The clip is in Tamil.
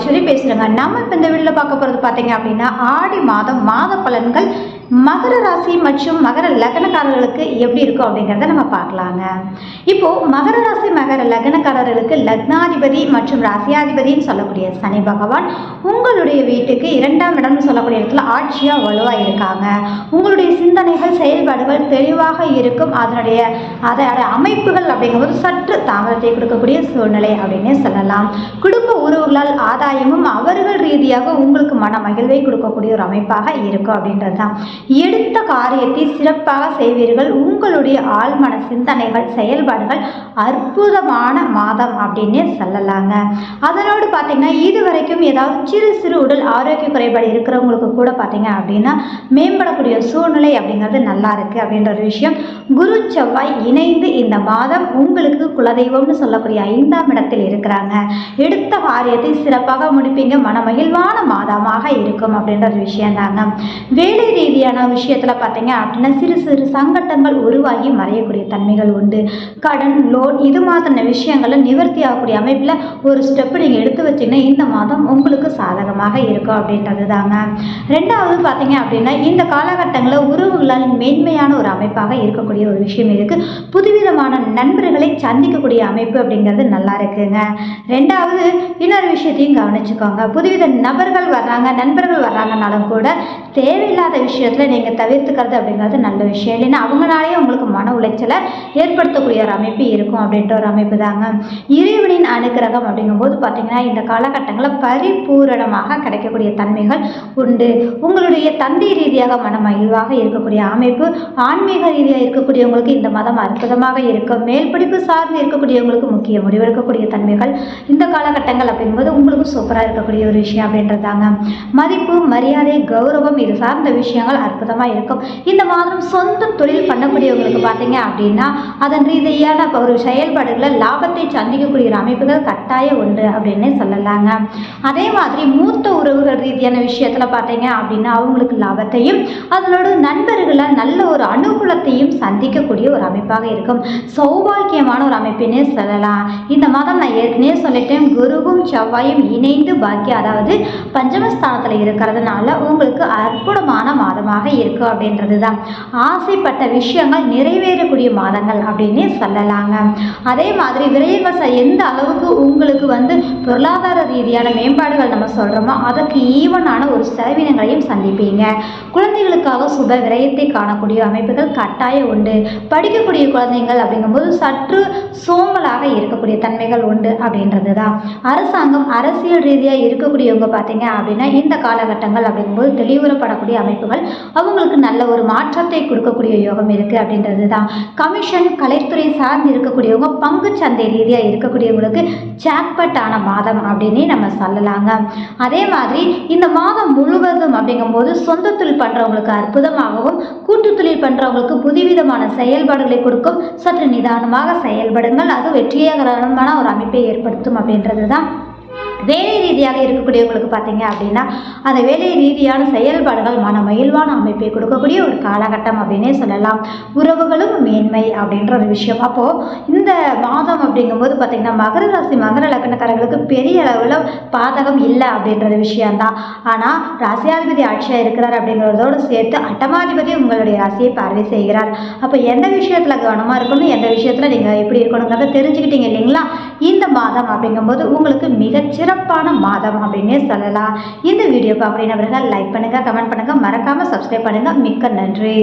சொல்லி பேசுகிறேங்க நம்ம இப்ப இந்த வீடியோவில் பார்க்க போறது பாத்தீங்க அப்படின்னா ஆடி மாதம் மாத பலன்கள் மகர ராசி மற்றும் மகர லக்னக்காரர்களுக்கு எப்படி இருக்கும் அப்படிங்கிறத நம்ம பார்க்கலாங்க. இப்போ மகர ராசி மகர லக்னக்காரர்களுக்கு லக்னாதிபதி மற்றும் ராசியாதிபதின்னு சொல்லக்கூடிய சனி பகவான் உங்களுடைய வீட்டுக்கு இரண்டாம் இடம்னு சொல்லக்கூடிய இடத்துல ஆட்சியாக வலுவாக இருக்காங்க. உங்களுடைய சிந்தனைகள் செயல்பாடுகள் தெளிவாக இருக்கும். அதனுடைய அதோட அமைப்புகள் அப்படிங்கும்போது சற்று தாமதத்தை கொடுக்கக்கூடிய சூழ்நிலை அப்படின்னே சொல்லலாம். குடும்ப உறவுகளால் ஆதாயமும் அவர்கள் ரீதியாக உங்களுக்கு மன மகிழ்வை கொடுக்கக்கூடிய ஒரு அமைப்பாக இருக்கும் அப்படின்றது தான் எடுத்த காரியத்தை சிறப்பாக செய்வீர்கள். உங்களுடைய ஆழ்மன சிந்தனைகள் செயல்பாடுகள் அற்புதமான மாதம் அப்படின்னே சொல்லலாங்க. அதனோடு பார்த்தீங்கன்னா இது வரைக்கும் ஏதாவது சிறு சிறு உடல் ஆரோக்கிய குறைபாடு இருக்கிறவங்களுக்கு கூட பார்த்தீங்க அப்படின்னா மேம்படக்கூடிய சூழ்நிலை அப்படிங்கிறது நல்லா இருக்கு அப்படின்ற ஒரு விஷயம். குரு செவ்வாய் இணைந்து இந்த மாதம் உங்களுக்கு குலதெய்வம்னு சொல்லக்கூடிய ஐந்தாம் இடத்தில் இருக்கிறாங்க. எடுத்த காரியத்தை சிறப்பாக முடிப்பீங்க. மனமகிழ்வான மாதமாக இருக்கும் அப்படின்ற ஒரு விஷயம் தாங்க வேலை ரீதியாக ரீதியான விஷயத்தில் பார்த்தீங்க அப்படின்னா சிறு சிறு சங்கட்டங்கள் உருவாகி மறையக்கூடிய தன்மைகள் உண்டு. கடன் லோன் இது மாதிரியான விஷயங்களை நிவர்த்தி ஆகக்கூடிய அமைப்பில் ஒரு ஸ்டெப்பு நீங்கள் எடுத்து வச்சீங்கன்னா இந்த மாதம் உங்களுக்கு சாதகமாக இருக்கும் அப்படின்றது தாங்க ரெண்டாவது பார்த்தீங்க அப்படின்னா இந்த காலகட்டங்களில் உறவுகளால் மேன்மையான ஒரு அமைப்பாக இருக்கக்கூடிய ஒரு விஷயம் இருக்குது புதுவிதமான நண்பர்களை சந்திக்கக்கூடிய அமைப்பு அப்படிங்கிறது நல்லா இருக்குங்க. ரெண்டாவது இன்னொரு விஷயத்தையும் கவனிச்சுக்கோங்க. புதுவித நபர்கள் வர்றாங்க நண்பர்கள் வர்றாங்கனாலும் கூட தேவையில்லாத விஷயத்தில் நீங்கள் தவிர்த்துக்கிறது அப்படிங்கிறது நல்ல விஷயம். இல்லைன்னா அவங்களாலேயே உங்களுக்கு உளைச்சலை ஏற்படுத்தக்கூடிய ஒரு அமைப்பு இருக்கும் அப்படின்ற ஒரு அமைப்பு தாங்க இறைவனின் அனுக்கிரகம் அப்படிங்கும்போது பார்த்தீங்கன்னா இந்த காலகட்டங்களில் பரிபூரணமாக கிடைக்கக்கூடிய தன்மைகள் உண்டு. உங்களுடைய தந்தை ரீதியாக மன மகிழ்வாக இருக்கக்கூடிய அமைப்பு ஆன்மீக ரீதியாக இருக்கக்கூடியவங்களுக்கு இந்த மதம் அற்புதமாக இருக்கும் மேல் படிப்பு சார்ந்து இருக்கக்கூடியவங்களுக்கு முக்கிய முடிவெடுக்கக்கூடிய தன்மைகள் இந்த காலகட்டங்கள் அப்படிங்கும்போது உங்களுக்கு சூப்பராக இருக்கக்கூடிய ஒரு விஷயம் அப்படின்றதாங்க மதிப்பு மரியாதை கௌரவம் இது சார்ந்த விஷயங்கள் அற்புதமாக இருக்கும். இந்த மாதம் சொந்த தொழில் பண்ணக்கூடியவங்களுக்கு பார்த்தீங்க அப்படின்னா அதன் ரீதியான ஒரு செயல்பாடுகளில் லாபத்தை சந்திக்கக்கூடிய ஒரு அமைப்புகள் கட்டாய உண்டு அப்படின்னு சொல்லலாங்க. அதே மாதிரி மூத்த உறவுகள் ரீதியான விஷயத்தில் பார்த்தீங்க அப்படின்னா அவங்களுக்கு லாபத்தையும் அதனோட நண்பர்களை நல்ல ஒரு அனுகூலத்தையும் சந்திக்கக்கூடிய ஒரு அமைப்பாக இருக்கும். சௌபாக்கியமான ஒரு அமைப்பினே சொல்லலாம். இந்த மாதம் நான் ஏற்கனவே சொல்லிட்டேன் குருவும் செவ்வாயும் இணைந்து பாக்கி அதாவது பஞ்சமஸ்தானத்தில் இருக்கிறதுனால உங்களுக்கு அற்புதமான மாதமாக இருக்கும் அப்படின்றது தான் ஆசைப்பட்ட விஷயங்கள் நிறைவேறக்கூடிய மாதங்கள் அப்படின்னே சொல்லலாங்க. அதே மாதிரி விரயங்கள் எந்த அளவுக்கு உங்களுக்கு வந்து பொருளாதார ரீதியான மேம்பாடுகள் நம்ம சொல்கிறோமோ அதற்கு ஈவனான ஒரு செலவினங்களையும் சந்திப்பீங்க. குழந்தைகளுக்காக சுப விரயத்தை காணக்கூடிய அமைப்புகள் கட்டாயம் உண்டு. படிக்கக்கூடிய குழந்தைகள் அப்படிங்கும்போது சற்று சோம்பலாக இருக்கக்கூடிய தன்மைகள் உண்டு அப்படின்றது தான் அரசாங்கம் அரசியல் ரீதியாக இருக்கக்கூடியவங்க பார்த்தீங்க அப்படின்னா இந்த காலகட்டங்கள் அப்படிங்கும்போது தெளிவுறப்படக்கூடிய அமைப்புகள் அவங்களுக்கு நல்ல ஒரு மாற்றத்தை கொடுக்கக்கூடிய யோகம் இருக்குது அப்படின்றது தான் கமிஷன் கலைத்துறை சார்ந்து இருக்கக்கூடியவங்க பங்கு சந்தை ரீதியாக இருக்கக்கூடியவங்களுக்கு ஜாக்பட் ஆன மாதம் அப்படின்னே நம்ம சொல்லலாங்க. அதே மாதிரி இந்த மாதம் முழுவதும் அப்படிங்கும்போது சொந்த தொழில் பண்ணுறவங்களுக்கு அற்புதமாகவும் கூட்டு தொழில் பண்ணுறவங்களுக்கு புதுவிதமான செயல்பாடுகளை கொடுக்கும். சற்று நிதானமாக செயல்படுங்கள். அது வெற்றிகரமான ஒரு அமைப்பை ஏற்படுத்தும் அப்படின்றது தான் வேலை ரீதியாக இருக்கக்கூடியவங்களுக்கு பார்த்தீங்க அப்படின்னா அந்த வேலை ரீதியான செயல்பாடுகள் மன மகிழ்வான அமைப்பை கொடுக்கக்கூடிய ஒரு காலகட்டம் அப்படின்னே சொல்லலாம். உறவுகளும் மேன்மை அப்படின்ற ஒரு விஷயம். அப்போது இந்த மாதம் அப்படிங்கும்போது பார்த்தீங்கன்னா மகர ராசி மகர லக்னக்காரர்களுக்கு பெரிய அளவில் பாதகம் இல்லை அப்படின்ற ஒரு விஷயம்தான். ஆனால் ராசியாதிபதி ஆட்சியாக இருக்கிறார் அப்படிங்கிறதோடு சேர்த்து அட்டமாதிபதி உங்களுடைய ராசியை பார்வை செய்கிறார். அப்போ எந்த விஷயத்தில் கவனமாக இருக்கணும்? எந்த விஷயத்தில் நீங்கள் எப்படி இருக்கணுங்கிறத தெரிஞ்சுக்கிட்டீங்க இல்லைங்களா? இந்த மாதம் அப்படிங்கும்போது உங்களுக்கு மிகச்சிறப்பான மாதம் அப்படின்னே சொல்லலாம். இந்த வீடியோ பார்க்குறீங்க லைக் பண்ணுங்கள் கமெண்ட் பண்ணுங்கள் மறக்காமல் சப்ஸ்கிரைப் பண்ணுங்கள் மிக்க நன்றி.